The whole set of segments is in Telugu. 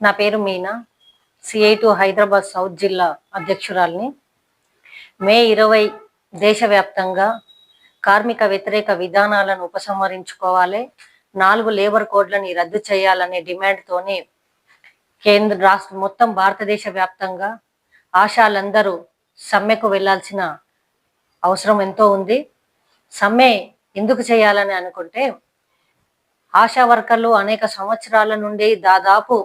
నా పేరు Meena. CITU Hyderabad south జిల్లా అధ్యక్షురాలిని. మే ఇరవై దేశవ్యాప్తంగా కార్మిక వ్యతిరేక విధానాలను ఉపసంహరించుకోవాలి. నాలుగు లేబర్ కోడ్లని రద్దు చేయాలనే డిమాండ్తోనే కేంద్ర రాష్ట్ర మొత్తం భారతదేశ వ్యాప్తంగా ఆశాలందరూ సమ్మెకు వెళ్ళాల్సిన అవసరం ఎంతో ఉంది. సమ్మె ఎందుకు చేయాలని అనుకుంటే ఆశా వర్కర్లు అనేక సంవత్సరాల నుండి దాదాపు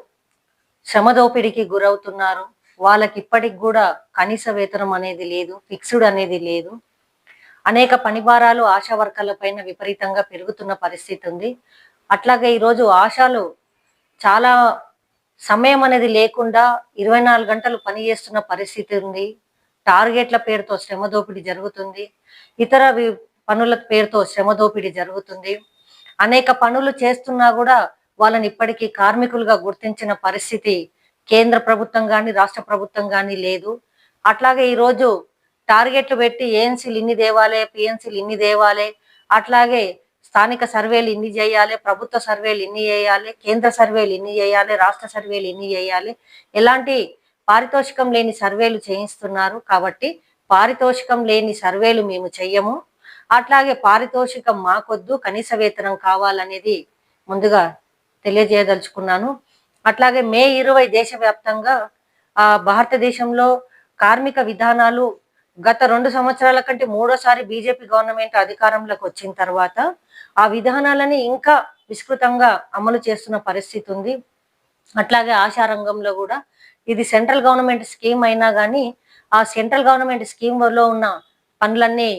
శ్రమదోపిడికి గురవుతున్నారు. వాళ్ళకి ఇప్పటికి కూడా కనీస వేతనం అనేది లేదు ఫిక్స్డ్ అనేది లేదు. అనేక పనిభారాలు ఆశా వర్కర్ల పైన విపరీతంగా పెరుగుతున్న పరిస్థితి ఉంది. అట్లాగే ఈరోజు ఆశాలు చాలా సమయం అనేది లేకుండా ఇరవై నాలుగు గంటలు పని చేస్తున్న పరిస్థితి ఉంది. టార్గెట్ల పేరుతో శ్రమ దోపిడీ జరుగుతుంది. ఇతర పనుల పేరుతో శ్రమ దోపిడీ జరుగుతుంది. అనేక పనులు చేస్తున్నా కూడా వాళ్ళని ఇప్పటికీ కార్మికులుగా గుర్తించిన పరిస్థితి కేంద్ర ప్రభుత్వం కానీ రాష్ట్ర ప్రభుత్వం కానీ లేదు. అట్లాగే ఈరోజు టార్గెట్లు పెట్టి ఏఎన్సీలు ఇన్ని దేవాలే పిఎన్సీలు ఇన్ని దేవాలే అట్లాగే స్థానిక సర్వేలు ఇన్ని చేయాలి ప్రభుత్వ సర్వేలు ఇన్ని చేయాలి కేంద్ర సర్వేలు ఇన్ని చేయాలి రాష్ట్ర సర్వేలు ఇన్ని చేయాలి. ఎలాంటి పారితోషికం లేని సర్వేలు చేయిస్తున్నారు కాబట్టి పారితోషికం లేని సర్వేలు మేము చెయ్యము. అట్లాగే పారితోషికం మాకొద్దు కనీస వేతనం కావాలనేది ముందుగా తెలియజేయదలుచుకున్నాను. అట్లాగే మే ఇరవై దేశవ్యాప్తంగా ఆ భారతదేశంలో కార్మిక విధానాలు గత రెండు సంవత్సరాల కంటే మూడోసారి బీజేపీ గవర్నమెంట్ అధికారంలోకి వచ్చిన తర్వాత ఆ విధానాలని ఇంకా విస్తృతంగా అమలు చేస్తున్న పరిస్థితి ఉంది. అట్లాగే ఆశా రంగంలో కూడా ఇది సెంట్రల్ గవర్నమెంట్ స్కీమ్ అయినా కానీ ఆ సెంట్రల్ గవర్నమెంట్ స్కీమ్లో ఉన్న పనులన్నీ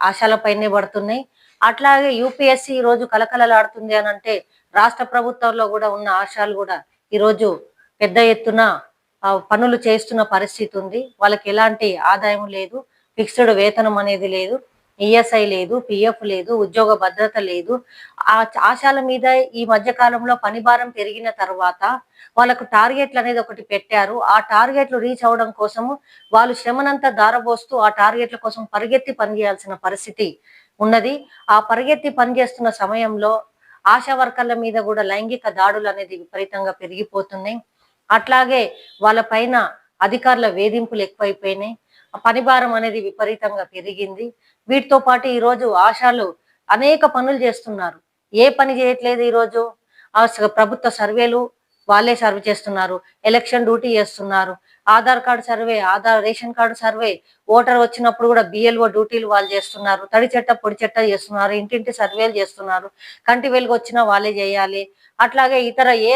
ఆశాలపైనే పడుతున్నాయి. అట్లాగే యూపీఎస్సి ఈ రోజు కలకలలాడుతుంది అని అంటే రాష్ట్ర ప్రభుత్వంలో కూడా ఉన్న ఆశాలు కూడా ఈరోజు పెద్ద ఎత్తున పనులు చేస్తున్న పరిస్థితి ఉంది. వాళ్ళకి ఎలాంటి ఆదాయం లేదు ఫిక్స్డ్ వేతనం అనేది లేదు ఈఎస్ఐ లేదు పిఎఫ్ లేదు ఉద్యోగ భద్రత లేదు. ఆ ఆశాల మీద ఈ మధ్య కాలంలో పని భారం పెరిగిన తర్వాత వాళ్ళకు టార్గెట్లు అనేది ఒకటి పెట్టారు. ఆ టార్గెట్లు రీచ్ అవడం కోసము వాళ్ళు శ్రమనంతా దారబోస్తూ ఆ టార్గెట్ల కోసం పరిగెత్తి పనిచేయాల్సిన పరిస్థితి ఉన్నది. ఆ పరిగెత్తి పనిచేస్తున్న సమయంలో ఆశా వర్కర్ల మీద కూడా లైంగిక దాడులు అనేది విపరీతంగా పెరిగిపోతున్నాయి. అట్లాగే వాళ్ళ పైన అధికారుల వేధింపులు ఎక్కువైపోయినాయి. పని భారం అనేది విపరీతంగా పెరిగింది. వీటితో పాటు ఈరోజు ఆశాలు అనేక పనులు చేస్తున్నారు. ఏ పని చేయట్లేదు ఈరోజు. ఆ ప్రభుత్వ సర్వేలు వాళ్ళే సర్వే చేస్తున్నారు ఎలక్షన్ డ్యూటీ చేస్తున్నారు Aadhaar card survey Aadhaar ration card survey voter వచ్చినప్పుడు కూడా బిఎల్ఓ డ్యూటీలు వాళ్ళు చేస్తున్నారు తడి చెట్ట పొడి చెట్ట చేస్తున్నారు ఇంటింటి సర్వేలు చేస్తున్నారు కంటి వెలుగు వచ్చినా వాళ్ళే చేయాలి. అట్లాగే ఇతర ఏ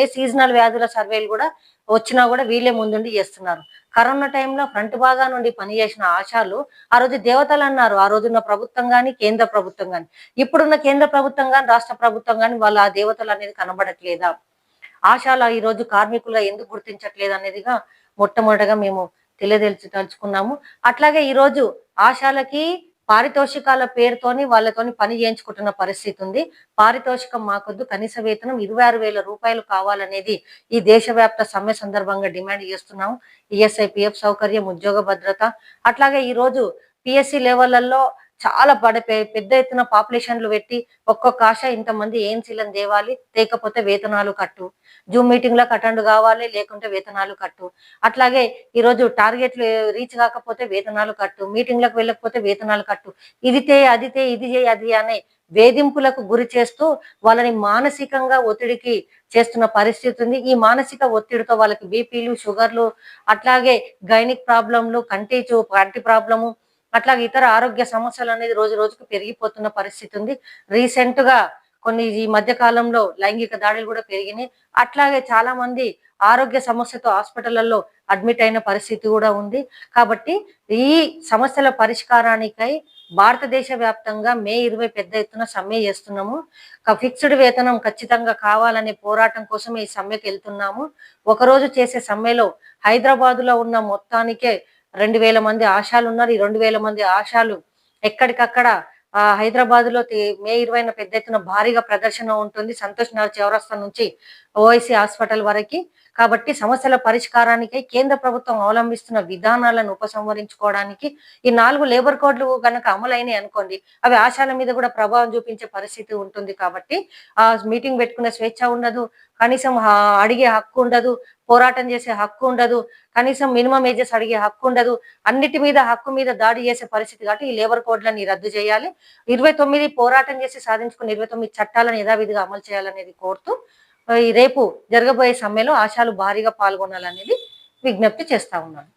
ఏ సీజనల్ వ్యాధుల సర్వేలు కూడా వచ్చినా కూడా వీళ్ళే ముందుండి చేస్తున్నారు. కరోనా టైంలో ఫ్రంట్ భాగా నుండి పనిచేసిన ఆశాలు ఆ రోజు దేవతలు అన్నారు. ఆ రోజున్న ప్రభుత్వం కానీ కేంద్ర ప్రభుత్వం కానీ ఇప్పుడున్న కేంద్ర ప్రభుత్వం కానీ రాష్ట్ర ప్రభుత్వం కానీ వాళ్ళ ఆ దేవతలు అనేది కనబడట్లేదా? ఆశాల ఈరోజు కార్మికులుగా ఎందుకు గుర్తించట్లేదు అనేదిగా మొట్టమొదటగా మేము తెలియదలుచుకున్నాము. అట్లాగే ఈరోజు ఆశాలకి పారితోషికాల పేరుతోని వాళ్ళతోని పని చేయించుకుంటున్న పరిస్థితి ఉంది. పారితోషికం మాకొద్దు. కనీస వేతనం ఇరవై ఆరు వేల రూపాయలు కావాలనేది ఈ దేశవ్యాప్త సమ్మె సందర్భంగా డిమాండ్ చేస్తున్నాము. ఈఎస్ఐ పిఎఫ్ సౌకర్యం ఉద్యోగ భద్రత. అట్లాగే ఈరోజు పిఎస్సి లెవెళ్ళలో చాలా పడ పెద్ద ఎత్తున పాపులేషన్లు పెట్టి ఒక్కొక్క ఆశ ఇంతమంది ఏఎన్సీలను దేవాలి లేకపోతే వేతనాలు కట్టు. జూమ్ మీటింగ్లకు అటెండ్ కావాలి లేకుంటే వేతనాలు కట్టు. అట్లాగే ఈరోజు టార్గెట్లు రీచ్ కాకపోతే వేతనాలు కట్టు. మీటింగ్లకు వెళ్ళకపోతే వేతనాలు కట్టు. ఇది తే అది తే ఇది చేయి అది అనే వేధింపులకు గురి చేస్తూ వాళ్ళని మానసికంగా ఒత్తిడికి చేస్తున్న పరిస్థితి ఉంది. ఈ మానసిక ఒత్తిడితో వాళ్ళకి బీపీలు షుగర్లు అట్లాగే గైనిక్ ప్రాబ్లంలు కంటి చూ కంటి ప్రాబ్లము అట్లాగే ఇతర ఆరోగ్య సమస్యలు అనేది రోజు రోజుకు పెరిగిపోతున్న పరిస్థితి ఉంది. రీసెంట్గా కొన్ని ఈ మధ్య కాలంలో లైంగిక దాడులు కూడా పెరిగినాయి. అట్లాగే చాలా మంది ఆరోగ్య సమస్యతో హాస్పిటళ్ళలో అడ్మిట్ అయిన పరిస్థితి కూడా ఉంది. కాబట్టి ఈ సమస్యల పరిష్కారానికై భారతదేశ వ్యాప్తంగా మే ఇరవై పెద్ద ఎత్తున సమ్మె చేస్తున్నాము. ఫిక్స్డ్ వేతనం ఖచ్చితంగా కావాలనే పోరాటం కోసం ఈ సమ్మెకి వెళ్తున్నాము. ఒకరోజు చేసే సమ్మెలో హైదరాబాదులో ఉన్న మొత్తానికే రెండు వేల మంది ఆశాలు ఉన్నారు. ఈ రెండు వేల మంది ఆశాలు ఎక్కడికక్కడ ఆ హైదరాబాద్లో మే ఇరవైన పెద్ద ఎత్తున భారీగా ప్రదర్శన ఉంటుంది. సంతోష్ నగర్ చౌరస్తా నుంచి ఓఐసీ హాస్పిటల్ వరకు. కాబట్టి సమస్యల పరిష్కారానికి కేంద్ర ప్రభుత్వం అవలంబిస్తున్న విధానాలను ఉపసంహరించుకోవడానికి ఈ నాలుగు లేబర్ కోడ్లు కనుక అమలైనాయి అనుకోండి అవి ఆశాల మీద కూడా ప్రభావం చూపించే పరిస్థితి ఉంటుంది కాబట్టి ఆ మీటింగ్ పెట్టుకునే స్వేచ్ఛ ఉండదు. కనీసం అడిగే హక్కు ఉండదు పోరాటం చేసే హక్కు ఉండదు కనీసం మినిమం ఏజెస్ అడిగే హక్కు ఉండదు. అన్నిటి మీద హక్కు మీద దాడి చేసే పరిస్థితి కాబట్టి ఈ లేబర్ కోడ్లని రద్దు చేయాలి. ఇరవై తొమ్మిది పోరాటం చేసి సాధించుకున్న ఇరవై తొమ్మిది చట్టాలను యథావిధిగా అమలు చేయాలనేది కోరుతూ రేపు జరగబోయే సమ్మెలో ఆశాలు భారీగా పాల్గొనాలనేది విజ్ఞప్తి చేస్తా ఉన్నాను.